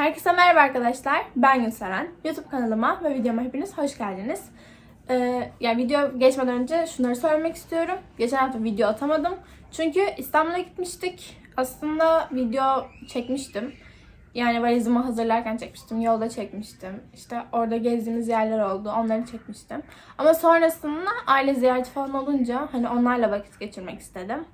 Herkese merhaba arkadaşlar. Ben Gülseren. YouTube kanalıma ve videoma hepiniz hoş geldiniz. Ee, yani video geçmeden önce şunları söylemek istiyorum. Geçen hafta video atamadım. Çünkü İstanbul'a gitmiştik. Aslında video çekmiştim. Yani valizimi hazırlarken çekmiştim. Yolda çekmiştim. İşte orada gezdiğimiz yerler oldu. Onları çekmiştim. Ama sonrasında aile ziyareti falan olunca hani onlarla vakit geçirmek istedim.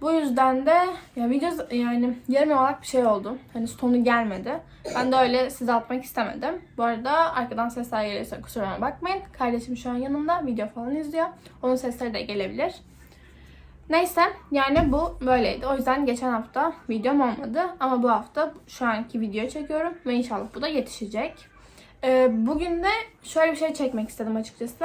Bu yüzden de ya video yani yarım yamalak bir şey oldu. Hani sonu gelmedi. Ben de öyle size atmak istemedim. Bu arada arkadan sesler gelirse kusuruma bakmayın. Kardeşim şu an yanımda video falan izliyor. Onun sesleri de gelebilir. Neyse yani bu böyleydi. O yüzden geçen hafta videom olmadı. Ama bu hafta şu anki videoyu çekiyorum. Ve inşallah bu da yetişecek. Ee, bugün de şöyle bir şey çekmek istedim açıkçası.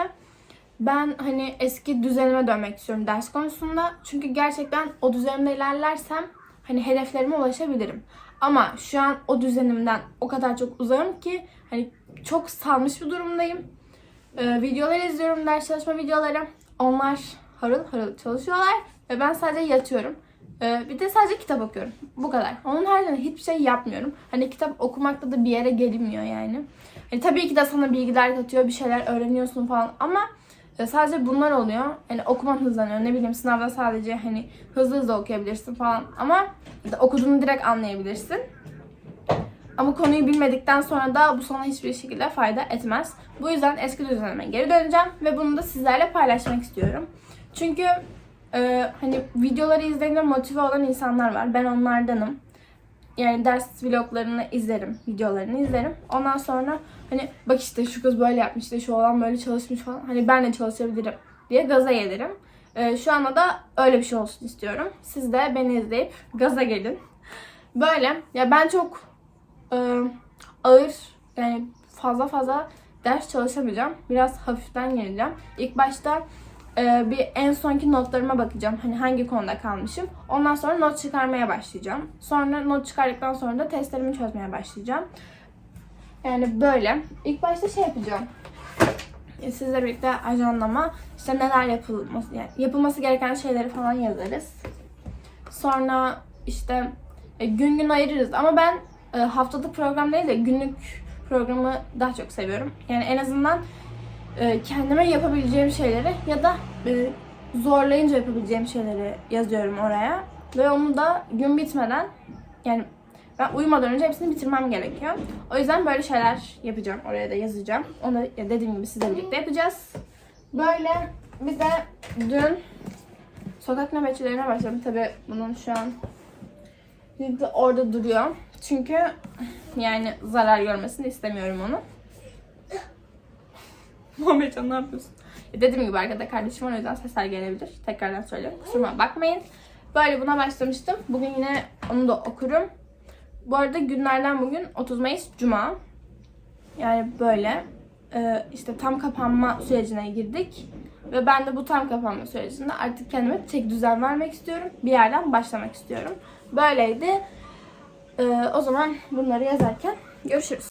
Ben hani eski düzenime dönmek istiyorum ders konusunda. Çünkü gerçekten o düzenimde ilerlersem hani hedeflerime ulaşabilirim. Ama şu an o düzenimden o kadar çok uzağım ki hani çok salmış bir durumdayım. Ee, videolar izliyorum, ders çalışma videoları. Onlar harıl harıl çalışıyorlar ve ben sadece yatıyorum. Ee, bir de sadece kitap okuyorum. Bu kadar. Onun haricinde hiçbir şey yapmıyorum. Hani kitap okumakta da bir yere gelinmiyor yani. Hani tabii ki de sana bilgiler katıyor, bir şeyler öğreniyorsun falan ama e, Sadece bunlar oluyor. Hani okuman hızlanıyor. Ne bileyim sınavda sadece hani hızlı hızlı okuyabilirsin falan. Ama okuduğunu direkt anlayabilirsin. Ama konuyu bilmedikten sonra da bu sana hiçbir şekilde fayda etmez. Bu yüzden eski düzenime geri döneceğim ve bunu da sizlerle paylaşmak istiyorum. Çünkü e, hani videoları izleyince motive olan insanlar var. Ben onlardanım. Yani ders vloglarını izlerim, videolarını izlerim. Ondan sonra hani bak işte şu kız böyle yapmış, işte şu olan böyle çalışmış falan. Hani ben de çalışabilirim diye gaza gelirim. Ee, şu anda da öyle bir şey olsun istiyorum. Siz de beni izleyip gaza gelin. Böyle. Ya ben çok e, ağır yani fazla fazla ders çalışamayacağım. Biraz hafiften geleceğim. İlk başta e, bir en sonki notlarıma bakacağım. Hani hangi konuda kalmışım. Ondan sonra not çıkarmaya başlayacağım. Sonra not çıkardıktan sonra da testlerimi çözmeye başlayacağım. Yani böyle. İlk başta şey yapacağım. Sizle birlikte ajandama işte neler yapılması yani yapılması gereken şeyleri falan yazarız. Sonra işte e, gün gün ayırırız ama ben e, haftalık program değil de günlük programı daha çok seviyorum. Yani en azından e, kendime yapabileceğim şeyleri ya da e, zorlayınca yapabileceğim şeyleri yazıyorum oraya. Ve onu da gün bitmeden yani ben uyumadan önce hepsini bitirmem gerekiyor. O yüzden böyle şeyler yapacağım. Oraya da yazacağım. Onu ya dediğim gibi sizle birlikte yapacağız. Böyle bir de dün sokak nöbetçilerine başladım. Tabi bunun şu an orada duruyor. Çünkü yani zarar görmesini istemiyorum onu. Muhammedcan ne yapıyorsun? E, dediğim gibi arkada kardeşim var o yüzden sesler gelebilir. Tekrardan söylüyorum. Kusuruma bakmayın. Böyle buna başlamıştım. Bugün yine onu da okurum. Bu arada günlerden bugün 30 Mayıs Cuma. Yani böyle e, işte tam kapanma sürecine girdik. Ve ben de bu tam kapanma sürecinde artık kendime tek düzen vermek istiyorum. Bir yerden başlamak istiyorum. Böyleydi. E, o zaman bunları yazarken görüşürüz.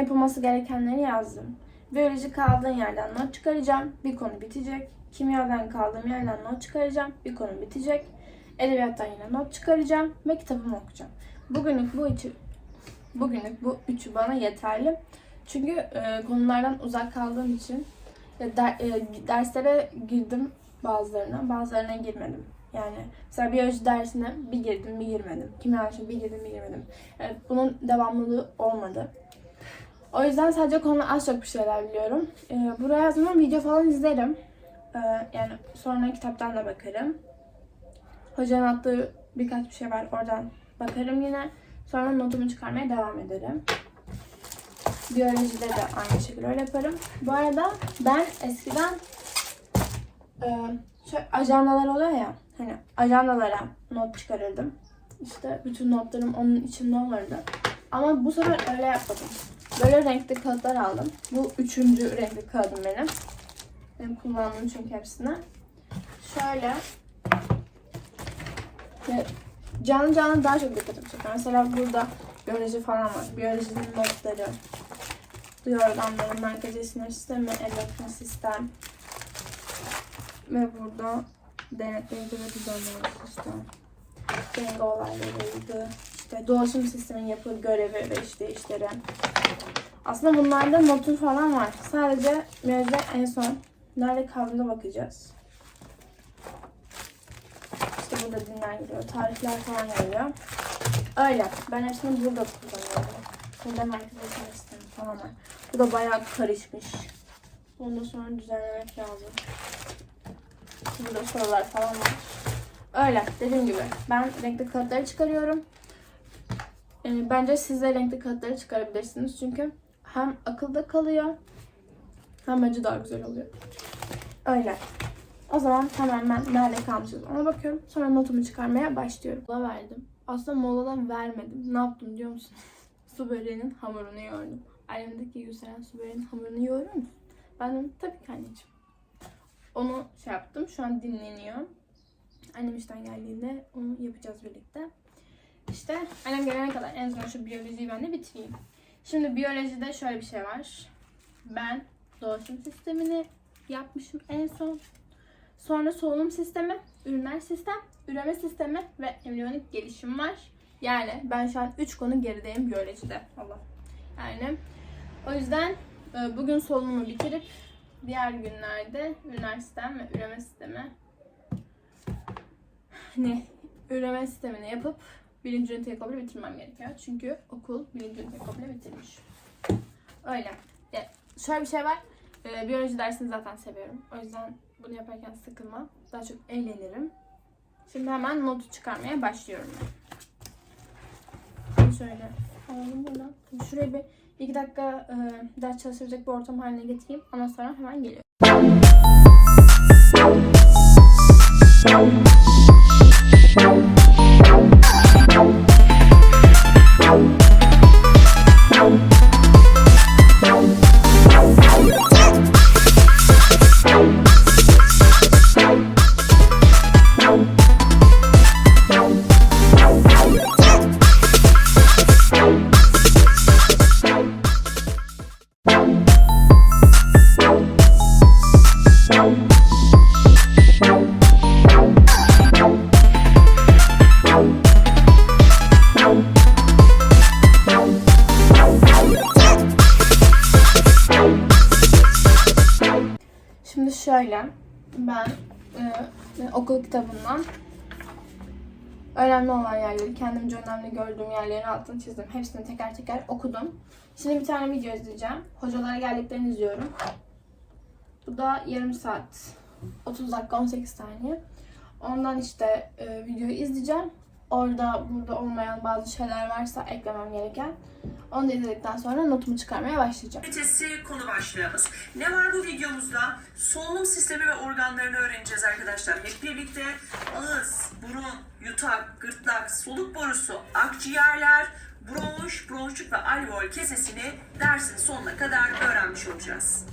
Yapılması gerekenleri yazdım. Biyoloji kaldığın yerden not çıkaracağım. Bir konu bitecek. Kimyadan kaldığım yerden not çıkaracağım. Bir konu bitecek. Edebiyattan yine not çıkaracağım ve kitabımı okuyacağım. Bugünlük bu üçü, bugünlük bu üçü bana yeterli. Çünkü e, konulardan uzak kaldığım için e, der- e, derslere girdim bazılarına, bazılarına girmedim. Yani mesela biyoloji dersine bir girdim, bir girmedim. Kimya dersine bir girdim, bir girmedim. Yani bunun devamlılığı olmadı. O yüzden sadece konu az çok bir şeyler biliyorum. Ee, buraya yazmam video falan izlerim. Ee, yani sonra kitaptan da bakarım. Hocanın attığı birkaç bir şey var oradan bakarım yine. Sonra notumu çıkarmaya devam ederim. Biyolojide de aynı şekilde öyle yaparım. Bu arada ben eskiden e, şöyle ajandalar oluyor ya hani ajandalara not çıkarırdım. İşte bütün notlarım onun içinde olurdu. Ama bu sefer öyle yapmadım. Böyle renkli kağıtlar aldım. Bu üçüncü renkli kağıdım benim. Benim kullandığım çünkü hepsini. Şöyle canlı canlı daha çok dikkatimi çekiyor. Mesela burada biyoloji falan var. Biyolojinin notları, duyu organları, merkezi sinir sistemi, endokrin sistem ve burada denetleyici ve düzenleyici sistem. Denge olaylarıydı. İşte dolaşım sistemin yapı, görevi ve işleyişleri. Aslında bunlarda notu falan var. Sadece biyolojide en son nerede kaldığına bakacağız. İşte burada dinler geliyor, tarihler falan geliyor. Öyle. Ben hepsini burada kullanıyorum. Burada merkezi sinir sistemi falan var. Bu da bayağı karışmış. Ondan sonra düzenlemek lazım. Burada sorular falan var. Öyle dediğim gibi ben renkli kağıtları çıkarıyorum. Ee, bence siz de renkli kağıtları çıkarabilirsiniz. Çünkü hem akılda kalıyor hem bence daha güzel oluyor. Öyle. O zaman hemen ben nerede kalmışız ona bakıyorum. Sonra notumu çıkarmaya başlıyorum. Mola verdim. Aslında moladan vermedim. Ne yaptım biliyor musun? su böreğinin hamurunu yoğurdum. Annemdeki yükselen su böreğinin hamurunu yoğurur musun? Ben dedim tabii ki anneciğim. Onu şey yaptım. Şu an dinleniyor. Annem işten geldiğinde onu yapacağız birlikte. İşte annem gelene kadar en son şu biyolojiyi ben de bitireyim. Şimdi biyolojide şöyle bir şey var. Ben dolaşım sistemini yapmışım en son. Sonra solunum sistemi, üriner sistem, üreme sistemi ve embriyonik gelişim var. Yani ben şu an 3 konu gerideyim biyolojide. Allah. Yani o yüzden e, bugün solunumu bitirip diğer günlerde üriner sistem ve üreme sistemi ne üreme sistemini yapıp birinci üniteyi komple bitirmem gerekiyor. Çünkü okul birinci üniteyi komple bitirmiş. Öyle. Ya, şöyle bir şey var. Ee, biyoloji dersini zaten seviyorum. O yüzden bunu yaparken sıkılmam. Daha çok eğlenirim. Şimdi hemen notu çıkarmaya başlıyorum. Şimdi şöyle alalım buradan. Şuraya bir iki dakika e, ders çalıştıracak bir ortam haline getireyim. Ondan sonra hemen geliyorum. Şöyle ben e, okul kitabından önemli olan yerleri, kendimce önemli gördüğüm yerlerin altını çizdim. Hepsini teker teker okudum. Şimdi bir tane video izleyeceğim. Hocalara geldiklerini izliyorum. Bu da yarım saat. 30 dakika 18 saniye. Ondan işte e, videoyu izleyeceğim. Orada burada olmayan bazı şeyler varsa eklemem gereken. Onu da izledikten sonra notumu çıkarmaya başlayacağım. Ünitesi konu başlığımız. Ne var bu videomuzda? Solunum sistemi ve organlarını öğreneceğiz arkadaşlar. Hep birlikte ağız, burun, yutak, gırtlak, soluk borusu, akciğerler, bronş, bronşluk ve alveol kesesini dersin sonuna kadar öğrenmiş olacağız.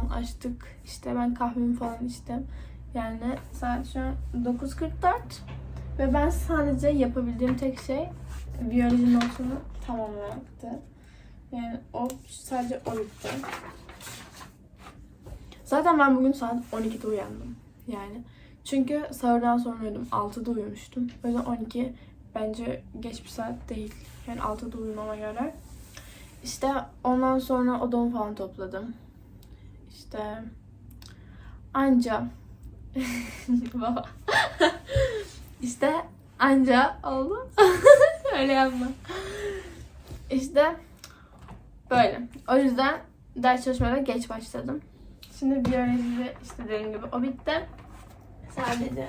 Falan açtık. İşte ben kahvemi falan içtim. Yani saat şu an 9.44 ve ben sadece yapabildiğim tek şey biyoloji notunu tamamlamaktı. Yani o sadece o bitti. Zaten ben bugün saat 12'de uyandım. Yani çünkü sahurdan sonra uyudum. 6'da uyumuştum. O yüzden 12 bence geç bir saat değil. Yani 6'da uyumama göre. İşte ondan sonra odamı falan topladım. İşte anca baba işte anca oldu. Öyle yapma. İşte böyle. O yüzden ders çalışmaya geç başladım. Şimdi biyoloji işte dediğim gibi o bitti. Sadece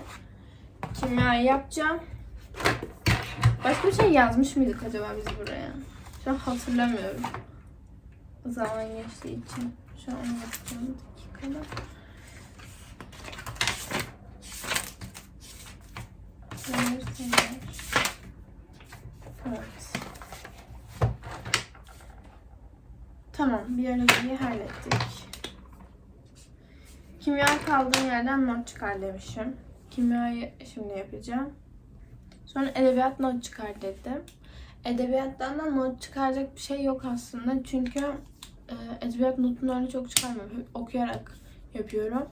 kimyayı yapacağım. Başka bir şey yazmış mıydık acaba biz buraya? Şu an hatırlamıyorum. Zaman geçtiği için. Şu an yapacağım dakikada. Evet. Tamam, biyolojiyi hallettik. Kimya kaldığım yerden not çıkar demişim. Kimyayı şimdi yapacağım. Sonra edebiyat not çıkar dedim. Edebiyattan da not çıkaracak bir şey yok aslında. Çünkü e, edebiyat öyle çok çıkarmıyorum. Okuyarak yapıyorum.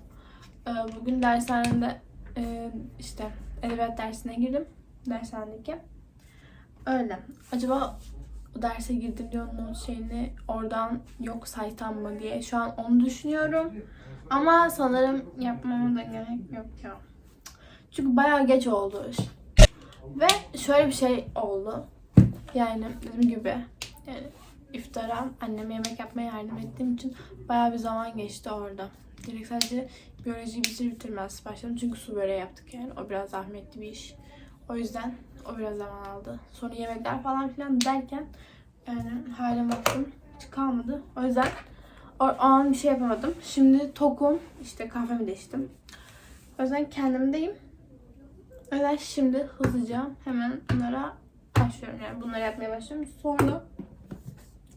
E, bugün dershanede e, işte edebiyat dersine girdim. Dershanedeki. Öyle. Acaba derse girdim diye onun not şeyini oradan yok saysam mı diye şu an onu düşünüyorum. Ama sanırım yapmama da gerek yok ya. Çünkü bayağı geç oldu. Ve şöyle bir şey oldu. Yani dediğim gibi yani iftara anneme yemek yapmaya yardım ettiğim için bayağı bir zaman geçti orada. Direkt sadece biyolojiyi bitir bitirmez başladım. Çünkü su böreği yaptık yani. O biraz zahmetli bir iş. O yüzden o biraz zaman aldı. Sonra yemekler falan filan derken yani halim baktım kalmadı. O yüzden o, o an bir şey yapamadım. Şimdi tokum. işte kahvemi de içtim. O yüzden kendimdeyim. O yüzden şimdi hızlıca hemen bunlara başlıyorum. Yani bunları yapmaya başlıyorum. Sonra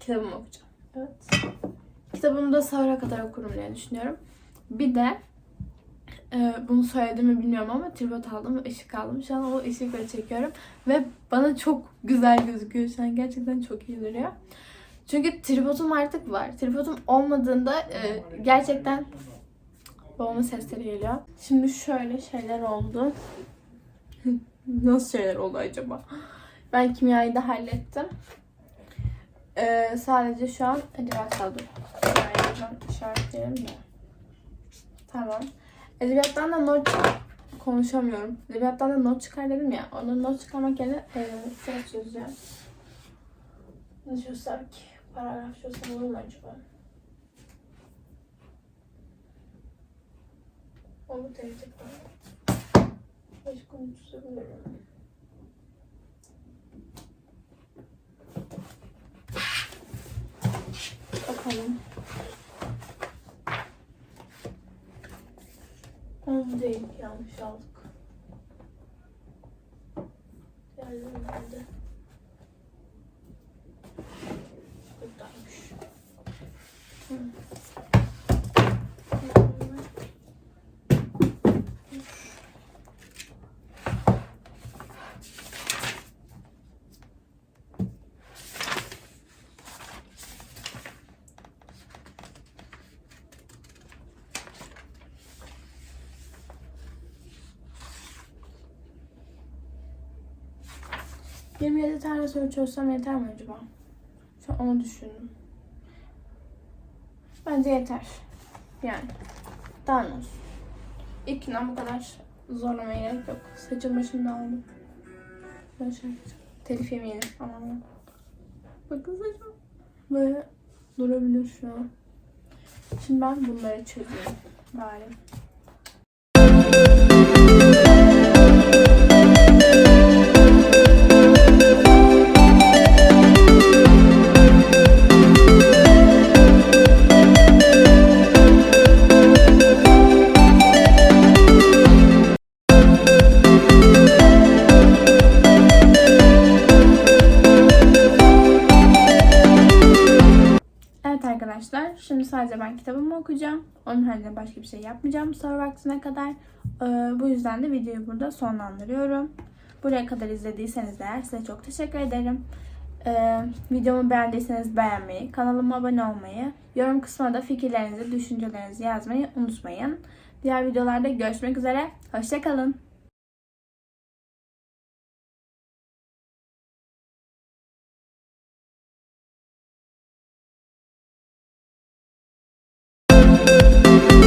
kitabımı okuyacağım. Evet. Kitabımı da sahura kadar okurum diye düşünüyorum. Bir de e, bunu söyledim mi bilmiyorum ama tripod aldım ve ışık aldım. Şu an o ışıkla çekiyorum. Ve bana çok güzel gözüküyor. Şu an gerçekten çok iyi duruyor. Çünkü tripodum artık var. Tripodum olmadığında e, gerçekten babamın sesleri geliyor. Şimdi şöyle şeyler oldu. Nasıl şeyler oldu acaba? Ben kimyayı da hallettim. Ee, sadece şu an. Kimyayı ben işaretleyelim de. Tamam. Edebiyattan da not konuşamıyorum. Edebiyattan da not çıkar dedim ya. Onu not çıkarmak yerine e, şey çözeceğim. Ne çözsem ki? Paragraf çözsem olur mu acaba? Onu teyze Başka onu çözebilirim. Bakalım. Tam değil. Yanlış aldık. Diğerleri nerede? Buradaymış. Hmm. 27 tane soru çözsem yeter mi acaba? Şu an onu düşündüm. Bence yeter. Yani. Daha ne olsun. İlk bu kadar zorlamaya gerek yok. Saçım başım dağıldı. Böyle şey Telif yemeyelim. Aman Bakın saçım. Böyle durabilir şu an. Şimdi ben bunları çözüyorum. Bari. Başka bir şey yapmayacağım soru vaktine kadar. Ee, bu yüzden de videoyu burada sonlandırıyorum. Buraya kadar izlediyseniz eğer size çok teşekkür ederim. Ee, videomu beğendiyseniz beğenmeyi, kanalıma abone olmayı, yorum kısmına da fikirlerinizi, düşüncelerinizi yazmayı unutmayın. Diğer videolarda görüşmek üzere. Hoşçakalın.